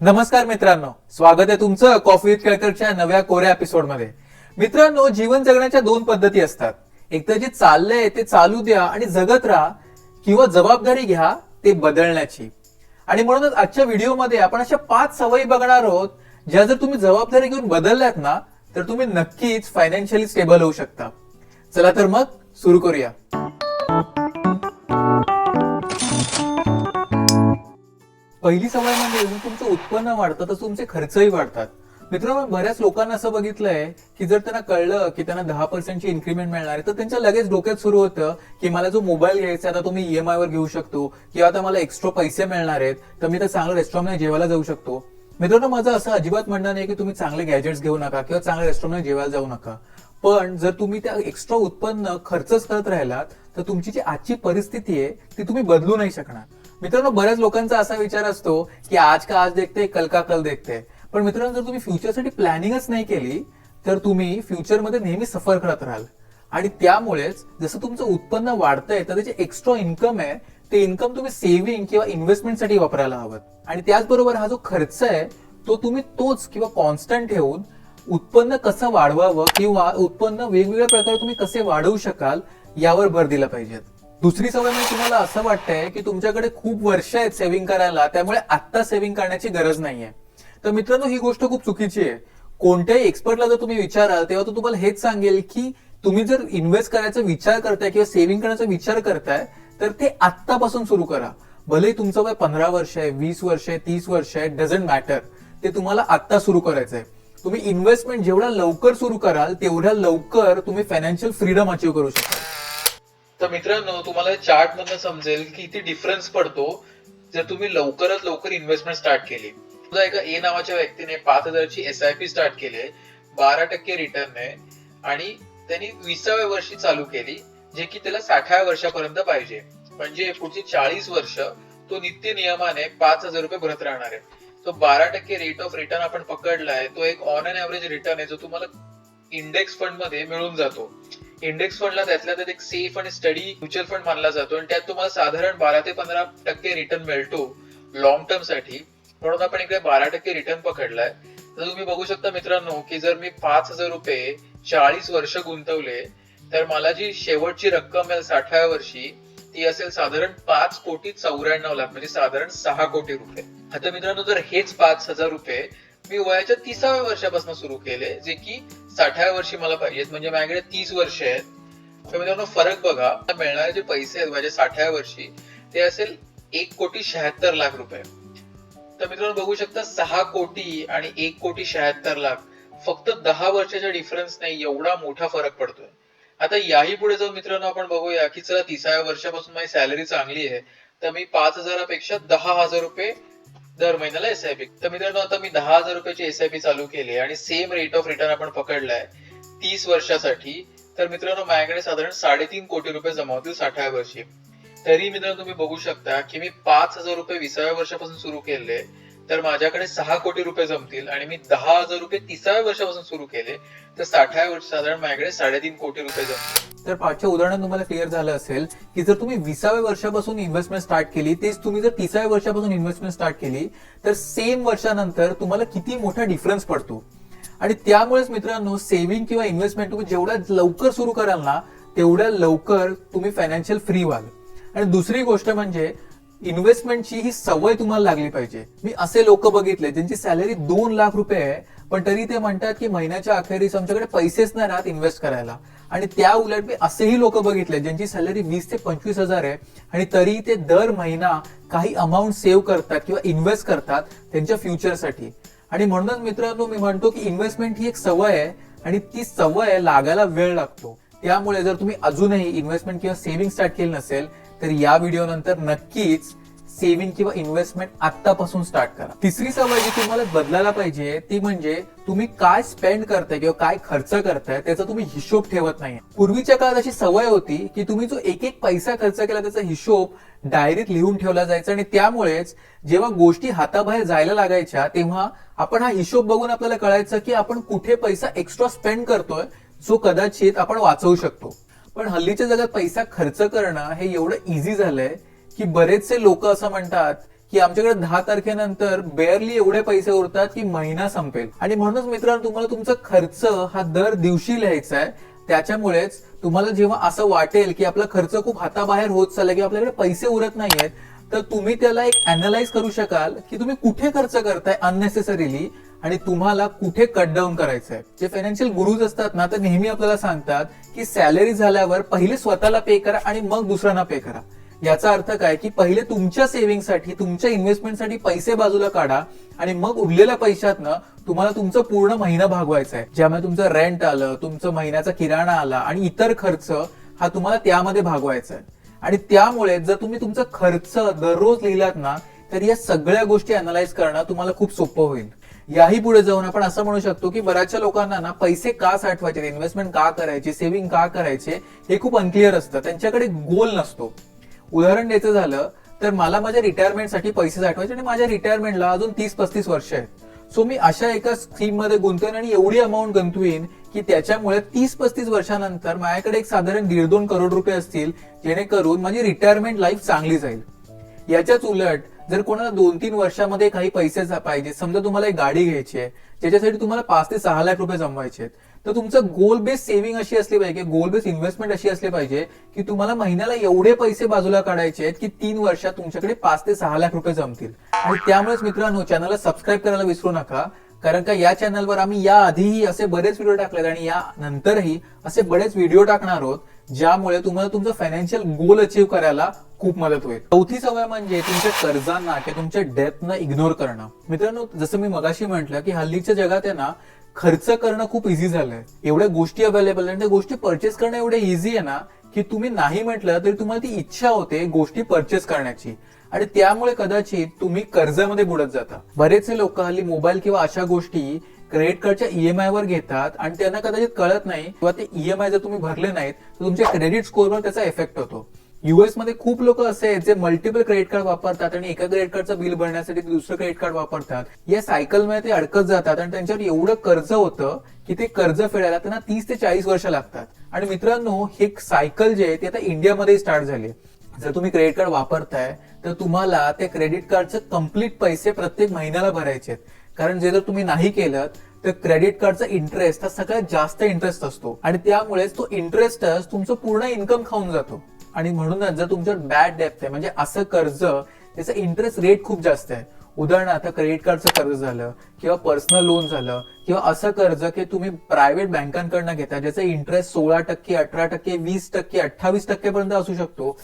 नमस्कार मित्रांनो. स्वागत आहे तुमचं कॉफी विथ केळकरच्या नव्या कोऱ्या एपिसोडमध्ये. मित्रांनो जीवन जगण्याच्या दोन पद्धती असतात. एक तर जे चाललंय ते चालू द्या आणि जगत राहा किंवा जबाबदारी घ्या ते बदलण्याची. आणि म्हणूनच आजच्या व्हिडिओमध्ये आपण अशा पाच सवयी बघणार आहोत ज्या जर तुम्ही जबाबदारी घेऊन बदलल्यात ना तर तुम्ही नक्कीच फायनान्शियली स्टेबल होऊ शकता. चला तर मग सुरू करूया. पहिली सवय म्हणजे तुमचं उत्पन्न वाढतं तर तुमचे खर्चही वाढतात. मित्रांनो बऱ्याच लोकांना असं बघितलंय की जर त्यांना कळलं की त्यांना दहा पर्सेंटची इन्क्रीमेंट मिळणार आहे तर त्यांच्या लगेच डोक्यात सुरू होतं की मला जो मोबाईल घ्यायचा आहे, आता तो मी ईएमआय वर घेऊ शकतो किंवा आता मला एक्स्ट्रा पैसे मिळणार आहेत तर मी तर चांगलं रेस्टॉरंटमध्ये जेवायला जाऊ शकतो. मित्रांनो माझं असं अजिबात म्हणणं नाही की तुम्ही चांगले गॅजेट्स घेऊ नका किंवा चांगल्या रेस्टॉरंटमध्ये जेवायला जाऊ नका. पण जर तुम्ही त्या एक्स्ट्रा उत्पन्न खर्चच करत राहिलात तर तुमची जी आजची परिस्थिती आहे ती तुम्ही बदलू नाही शकणार. मित्रांनो बऱ्याच लोकांचा असा विचार असतो की आज का आज देखते कल का कल देखते. पण मित्रांनो जर तुम्ही फ्युचरसाठी प्लॅनिंगच नाही केली तर तुम्ही फ्युचरमध्ये नेहमी सफर करत राहाल. आणि त्यामुळेच जसं तुमचं उत्पन्न वाढतंय तर त्याचे एक्स्ट्रा इन्कम आहे ते इन्कम तुम्ही सेव्हिंग किंवा इन्व्हेस्टमेंटसाठी वापरायला हवं. आणि त्याचबरोबर हा जो खर्च आहे तो तुम्ही तोच किंवा कॉन्स्टंट ठेवून उत्पन्न कसं वाढवावं किंवा उत्पन्न वेगवेगळ्या प्रकारे तुम्ही कसे वाढवू शकाल यावर भर दिला पाहिजे. दुसरी सवय म्हणजे तुम्हाला असं वाटतंय की तुमच्याकडे खूप वर्ष आहेत सेव्हिंग करायला त्यामुळे आत्ता सेव्हिंग करण्याची गरज नाहीये. तर मित्रांनो ही गोष्ट खूप चुकीची आहे. कोणत्याही एक्सपर्टला जर तुम्ही विचाराल तेव्हा तो तुम्हाला हेच सांगेल की तुम्ही जर इन्व्हेस्ट करायचा विचार करताय किंवा सेव्हिंग करण्याचा विचार करताय तर ते आत्तापासून सुरू करा. भले तुमचं वय पंधरा वर्ष आहे वीस वर्ष आहे तीस वर्ष आहे डझंट मॅटर ते तुम्हाला आत्ता सुरू करायचंय. तुम्ही इन्व्हेस्टमेंट जेवढा लवकर सुरू कराल तेवढ्या लवकर तुम्ही फायनान्शियल फ्रीडम अचीव करू शकाल. तर मित्रांनो तुम्हाला चार्ट मधनं समजेल की किती डिफरन्स पडतो. जर तुम्ही लवकरात लवकर इन्व्हेस्टमेंट स्टार्ट केली. समजा एका ए नावाच्या व्यक्तीने पाच हजारची एस आय पी स्टार्ट केली बारा टक्के रिटर्न आहे आणि त्यांनी विसाव्या वर्षी चालू केली जे की त्याला साठाव्या वर्षापर्यंत पाहिजे. म्हणजे पुढची चाळीस वर्ष तो नित्य नियमाने पाच हजार रुपये भरत राहणार आहे. तो बारा टक्के रेट ऑफ रिटर्न आपण पकडलाय तो एक ऑन अन ऍव्हरेज रिटर्न आहे जो तुम्हाला इंडेक्स फंडमध्ये मिळून जातो. इंडेक्स फंडला त्यातल्या त्यात एक सेफ आणि स्टडी म्युच्युअल फंड मानला जातो आणि त्यात तुम्हाला साधारण बारा ते पंधरा टक्के रिटर्न मिळतो लॉंग टर्मसाठी. म्हणून आपण इकडे बारा टक्के रिटर्न पकडलाय. तर तुम्ही बघू शकता मित्रांनो की जर मी पाच हजार रुपये चाळीस वर्ष गुंतवले तर मला जी शेवटची रक्कम मिळेल साठाव्या वर्षी ती असेल साधारण पाच कोटी चौऱ्याण्णव लाख म्हणजे साधारण सहा कोटी रुपये. आता मित्रांनो जर हेच पाच हजार रुपये मी वयाच्या तिसाव्या वर्षापासून सुरू केले जे की साठाव्या वर्षी मला पाहिजेत म्हणजे माझ्याकडे तीस वर्ष आहेत. तर मित्रांनो फरक बघा. मिळणारे जे पैसे आहेत माझ्या साठाव्या वर्षी ते असेल एक कोटी शहात्तर लाख रुपये. तर मित्रांनो बघू शकता सहा कोटी आणि एक कोटी शहात्तर लाख. फक्त दहा वर्षाच्या डिफरन्स नाही एवढा मोठा फरक पडतोय. आता याही पुढे जाऊन मित्रांनो आपण बघूया की चला तिसाव्या वर्षापासून माझी सॅलरी चांगली आहे. तर मी पाच हजारापेक्षा दहा हजार रुपये दर महिन्याला एसआयपी तर मित्रांनो आता मी दहा हजार रुपयाची एसआयपी चालू केली आणि सेम रेट ऑफ रिटर्न आपण पकडलाय तीस वर्षासाठी. तर मित्रांनो माझ्याकडे साधारण साडेतीन कोटी रुपये जमा होतील साठाव्या वर्षी. तरी मित्रांनो तुम्ही बघू शकता की मी पाच हजार रुपये विसाव्या वर्षापासून सुरू केले तर माझ्याकडे सहा कोटी रुपये जमतील आणि मी दहा हजार रुपये तिसाव्या वर्षापासून सुरू केले तर साठाव्या वर्ष साधारण माझ्याकडे साडेतीन कोटी रुपये जमतील. तर पाचच्या उदाहरण तुम्हाला क्लिअर झालं असेल की जर तुम्ही विसाव्या वर्षापासून इन्व्हेस्टमेंट स्टार्ट केली तेच तुम्ही जर तिसाव्या वर्षापासून इन्व्हेस्टमेंट स्टार्ट केली तर सेम वर्षानंतर तुम्हाला किती मोठा डिफरन्स पडतो? आणि त्यामुळेच मित्रांनो सेव्हिंग किंवा इन्व्हेस्टमेंट तुम्ही जेवढ्या लवकर सुरू कराल ना तेवढ्या लवकर तुम्ही फायनान्शियल फ्री व्हाल. आणि दुसरी गोष्ट म्हणजे इन्व्हेस्टमेंटची ही सवय तुम्हाला लागली पाहिजे. मी असे लोक बघितले ज्यांची सॅलरी दोन लाख रुपये आहे पण तरी ते म्हणतात की महिन्याच्या अखेरीस आमच्याकडे पैसेच नाही राहत इन्व्हेस्ट करायला. आणि त्या उलट मी असेही लोक बघितले ज्यांची सॅलरी वीस ते पंचवीस हजार आहे आणि तरी ते दर महिना काही अमाऊंट सेव्ह करतात किंवा इन्व्हेस्ट करतात त्यांच्या फ्युचरसाठी. आणि म्हणूनच मित्रांनो मी म्हणतो की इन्व्हेस्टमेंट ही एक सवय आहे आणि ती सवय लागायला वेळ लागतो. त्यामुळे जर तुम्ही अजूनही इन्व्हेस्टमेंट किंवा सेव्हिंग स्टार्ट केली नसेल तर या व्हिडिओ नंतर नक्कीच सेव्हिंग किंवा इन्व्हेस्टमेंट आतापासून स्टार्ट करा. तिसरी सवय जी तुम्हाला बदलायला पाहिजे ती म्हणजे तुम्ही काय स्पेंड करताय किंवा काय खर्च करताय त्याचा तुम्ही हिशोब ठेवत नाही पूर्वीच्या काळात अशी सवय होती की तुम्ही जो एक एक पैसा खर्च केला त्याचा हिशोब डायरीत लिहून ठेवला जायचा आणि त्यामुळेच जेव्हा गोष्टी हाताबाहेर जायला लागायच्या तेव्हा आपण हा हिशोब बघून आपल्याला कळायचं की आपण कुठे पैसा एक्स्ट्रा स्पेंड करतोय जो कदाचित आपण वाचवू शकतो. पण हल्लीच्या जगात पैसा खर्च करणं हे एवढं इझी झालंय की बरेचसे लोक असं म्हणतात की आमच्याकडे दहा तारखेनंतर बेअरली एवढे पैसे उरतात की महिना संपेल. आणि म्हणूनच मित्रांनो तुम्हाला तुमचा खर्च हा दर दिवशी लिहायचा आहे. त्याच्यामुळेच तुम्हाला जेव्हा असं वाटेल की आपला खर्च खूप हाताबाहेर होत चालला किंवा आपल्याकडे पैसे उरत नाहीयेत तर तुम्ही त्याला एक अनालाइज करू शकाल की तुम्ही कुठे खर्च करताय अननेसेसरीली आणि तुम्हाला कुठे कट डाऊन करायचं आहे जे फायनान्शियल गुरुज असतात ना तर नेहमी आपल्याला सांगतात की सॅलरी झाल्यावर पहिले स्वतःला पे करा आणि मग दुसऱ्यांना पे करा. याचा अर्थ काय? की पहिले तुमच्या सेव्हिंगसाठी तुमच्या इन्व्हेस्टमेंटसाठी पैसे बाजूला काढा आणि मग उरलेल्या पैशातनं तुम्हाला तुमचं पूर्ण महिना भागवायचा आहे ज्यामुळे तुमचं रेंट आलं तुमचं महिन्याचा किराणा आला आणि इतर खर्च हा तुम्हाला त्यामध्ये भागवायचा आहे आणि त्यामुळे जर तुम्ही तुमचा खर्च दररोज लिहिलात ना तर या सगळ्या गोष्टी अनालाइज करणं तुम्हाला खूप सोपं होईल. याही पुढे जाऊन आपण असं म्हणू शकतो की बऱ्याचशा लोकांना ना पैसे का साठवायचे इन्व्हेस्टमेंट का करायचे सेव्हिंग का करायचे हे खूप अनक्लिअर असतं. त्यांच्याकडे गोल नसतो. उदाहरण द्यायचं झालं तर मला माझ्या रिटायरमेंटसाठी पैसे साठवायचे आणि माझ्या रिटायरमेंटला अजून तीस पस्तीस वर्ष आहेत. सो मी अशा एका स्कीममध्ये गुंतवेन आणि एवढी अमाऊंट गुंतवीन की त्याच्यामुळे तीस पस्तीस वर्षानंतर माझ्याकडे एक साधारण दीड दोन करोड रुपये असतील जेणेकरून माझी रिटायरमेंट लाईफ चांगली जाईल. याच्याच उलट जर कोणाला दोन तीन वर्षामध्ये काही पैसे पाहिजे समजा तुम्हाला एक गाडी घ्यायची आहे ज्याच्यासाठी तुम्हाला पाच ते सहा लाख रुपये जमवायचे आहेत तर तुमचं गोल बेस सेव्हिंग अशी असली पाहिजे गोल बेस इन्व्हेस्टमेंट अशी असली पाहिजे की तुम्हाला महिन्याला एवढे पैसे बाजूला काढायचे आहेत की तीन वर्षात तुमच्याकडे पाच ते सहा लाख रुपये जमतील. आणि त्यामुळेच मित्रांनो चॅनलला सबस्क्राईब करायला विसरू नका कारण का या चॅनलवर आम्ही या आधीही असे बरेच व्हिडिओ टाकलेत आणि या नंतरही असे बरेच व्हिडिओ टाकणार आहोत ज्यामुळे तुम्हाला तुमचं फायनान्शियल गोल अचीव्ह करायला खूप मदत होईल. चौथी सवय म्हणजे तुमच्या कर्जांना किंवा तुमच्या डेथना इग्नोर करणं. मित्रांनो जसं मी मगाशी म्हटलं की हल्लीच्या जगात आहे ना खर्च करणं खूप इझी झालंय. एवढ्या गोष्टी अवेलेबल आणि त्या गोष्टी परचेस करणं एवढे इझी आहे ना की तुम्ही नाही म्हटलं तरी तुम्हाला ती इच्छा होते गोष्टी परचेस करण्याची. आणि त्यामुळे कदाचित तुम्ही कर्जामध्ये बुडत जाता. बरेचसे लोक हल्ली मोबाईल किंवा अशा गोष्टी क्रेडिट कार्डच्या ईएमआय वर घेतात आणि त्यांना कदाचित कळत नाही किंवा ते ईएमआय जर तुम्ही भरले नाहीत तर तुमच्या क्रेडिट स्कोअरवर त्याचा इफेक्ट होतो. युएसमध्ये खूप लोक असे आहेत जे मल्टिपल क्रेडिट कार्ड वापरतात आणि एका क्रेडिट कार्डचं बिल भरण्यासाठी दुसरं क्रेडिट कार्ड वापरतात. या सायकलमध्ये ते अडकत जातात आणि त्यांच्यावर एवढं कर्ज होतं की ते कर्ज फेडायला त्यांना तीस ते चाळीस वर्ष लागतात. आणि मित्रांनो हे सायकल जे आहे ते आता इंडियामध्ये स्टार्ट झाली जर तुम्ही क्रेडिट कार्ड वापरताय तर तुम्हाला त्या क्रेडिट कार्डचे कंप्लीट पैसे प्रत्येक महिन्याला भरायचे आहेत. कारण जे जर तुम्ही नाही केलं तर क्रेडिट कार्डचा इंटरेस्ट हा सगळ्यात जास्त इंटरेस्ट असतो. आणि त्यामुळेच तो इंटरेस्टच तुमचं पूर्ण इन्कम खाऊन जातो. आणि म्हणूनच जर तुमच्यावर बॅड डेप्थ आहे म्हणजे असं कर्ज त्याचा इंटरेस्ट रेट खूप जास्त आहे. उदाहरणार्थ क्रेडिट कार्डचं कर्ज झालं किंवा पर्सनल लोन झालं किंवा असं कर्ज की तुम्ही प्रायव्हेट बँकांकडनं घेता ज्याचा इंटरेस्ट सोळा टक्के अठरा टक्के वीस टक्के अठ्ठावीस टक्केपर्यंत असू शकतो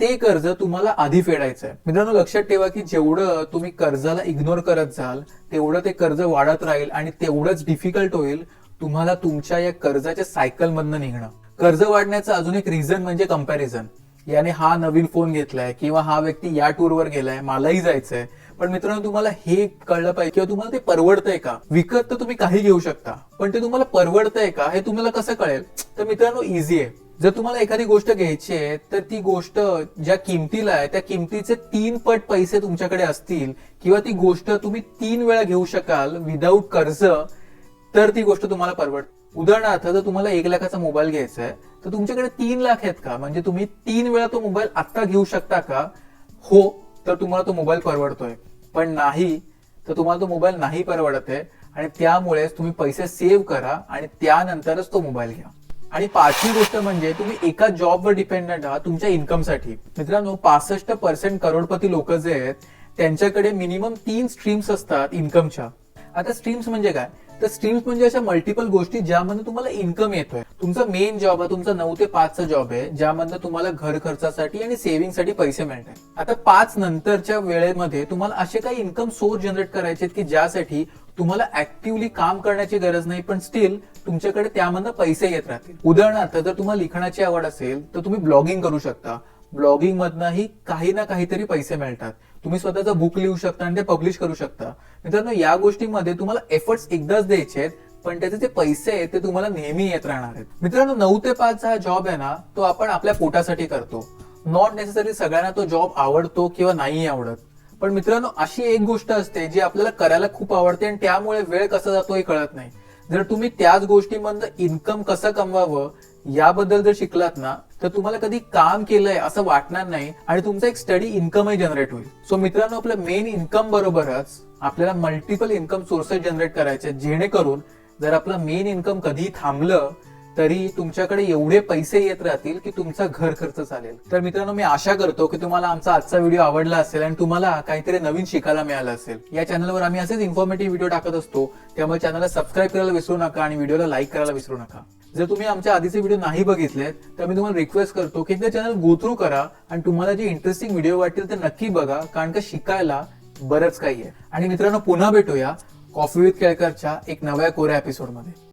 ते कर्ज तुम्हाला आधी फेडायचं आहे मित्रांनो लक्षात ठेवा की जेवढं तुम्ही कर्जाला इग्नोर करत जाल तेवढं ते कर्ज वाढत राहील आणि तेवढंच डिफिकल्ट होईल तुम्हाला तुमच्या या कर्जाच्या सायकल मधनं निघणं. कर्ज वाढण्याचं अजून एक रिझन म्हणजे कंपॅरिझन याने हा नवीन फोन घेतलाय किंवा हा व्यक्ती या टूरवर गेलाय मलाही जायचंय. पण मित्रांनो तुम्हाला हे कळलं पाहिजे किंवा तुम्हाला ते परवडतंय का? विकत तर तुम्ही काही घेऊ शकता पण ते तुम्हाला परवडतंय का हे तुम्हाला कसं कळेल? तर मित्रांनो इझी आहे. जर तुम्हाला एखादी गोष्ट घ्यायची आहे तर ती गोष्ट ज्या किमतीला आहे त्या किमतीचे तीन पट पैसे तुमच्याकडे असतील किंवा ती गोष्ट तुम्ही तीन वेळा घेऊ शकाल विदाऊट कर्ज तर ती गोष्ट तुम्हाला परवडते. उदाहरणार्थ जर तुम्हाला एक लाखाचा मोबाईल घ्यायचा आहे तर तुमच्याकडे तीन लाख आहेत का? म्हणजे तुम्ही तीन वेळा तो मोबाईल आता घेऊ शकता का? हो तर तुम्हाला तो मोबाईल परवडतोय. पण नाही तर तुम्हाला तो मोबाईल नाही परवडत आहे. आणि त्यामुळेच तुम्ही पैसे सेव्ह करा आणि त्यानंतरच तो मोबाईल घ्या. आणि पाचवी गोष्ट म्हणजे तुम्ही एका जॉबवर डिपेंडंट आहात तुमच्या इन्कमसाठी. मित्रांनो पासष्ट पर्सेंट करोडपती लोक जे आहेत त्यांच्याकडे मिनिमम तीन स्ट्रीम्स असतात इन्कमच्या. आता स्ट्रीम्स म्हणजे काय? तर स्ट्रीम्स म्हणजे अशा मल्टिपल गोष्टी ज्यामध्ये तुम्हाला इन्कम येतोय. तुमचा मेन जॉब आहे तुमचा नऊ ते पाचचा जॉब आहे ज्यामधनं तुम्हाला घर खर्चासाठी आणि सेव्हिंगसाठी पैसे मिळतात आता पाच नंतरच्या वेळेमध्ये तुम्हाला असे काही इन्कम सोर्स जनरेट करायचे आहेत की ज्यासाठी तुम्हाला ऍक्टिव्हली काम करण्याची गरज नाही पण स्टील तुमच्याकडे त्यामधनं पैसे येत राहतील. उदाहरणार्थ जर तुम्हाला लिखाणाची आवड असेल तर तुम्ही ब्लॉगिंग करू शकता. ब्लॉगिंग मधनंही काही ना काहीतरी पैसे मिळतात. तुम्ही स्वतःचं बुक लिहू शकता आणि ते पब्लिश करू शकता. मित्रांनो या गोष्टीमध्ये तुम्हाला एफर्ट्स एकदाच द्यायचे आहेत पण त्याचे जे पैसे आहेत ते तुम्हाला नेहमी येत राहणार आहेत. मित्रांनो नऊ ते पाच हा जॉब आहे ना तो आपण आपल्या पोटासाठी करतो. नॉट नेसेसरी सगळ्यांना तो जॉब आवडतो किंवा नाही आवडत. पण मित्रांनो अशी एक गोष्ट असते जी आपल्याला करायला खूप आवडते आणि त्यामुळे वेळ कसा जातो हे कळत नाही. जर तुम्ही त्याच गोष्टीमधनं इन्कम कसं कमवावं याबद्दल जर शिकलात ना तर तुम्हाला कधी काम केलंय असं वाटणार नाही आणि तुमचा एक स्टडी इन्कमही जनरेट होईल. सो मित्रांनो आपलं मेन इन्कम बरोबरच आपल्याला मल्टिपल इन्कम सोर्सेस जनरेट करायचे जेणेकरून जर आपलं मेन इन्कम कधी थांबलं तरी तुमच्याकडे एवढे पैसे येत राहतील की तुमचा घर खर्च चालेल. तर मित्रांनो मी आशा करतो की तुम्हाला आमचा आजचा व्हिडिओ आवडला असेल आणि तुम्हाला काहीतरी नवीन शिकायला मिळालं असेल. या चॅनलवर आम्ही असेच इन्फॉर्मेटिव्ह व्हिडिओ टाकत असतो. त्यामुळे चॅनलला सबस्क्राईब करायला विसरू नका आणि व्हिडिओला लाईक करायला विसरू नका. जर तुम्ही आमच्या आधीचे व्हिडिओ नाही बघितलेत तर मी तुम्हाला रिक्वेस्ट करतो की ते चॅनल गो थ्रू करा आणि तुम्हाला जे इंटरेस्टिंग व्हिडिओ वाटतील ते नक्की बघा कारण का शिकायला बरंच काही आहे. आणि मित्रांनो पुन्हा भेटूया. कॉफी विथ केळकरच्या एक नव्या कोऱ्या एपिसोडमध्ये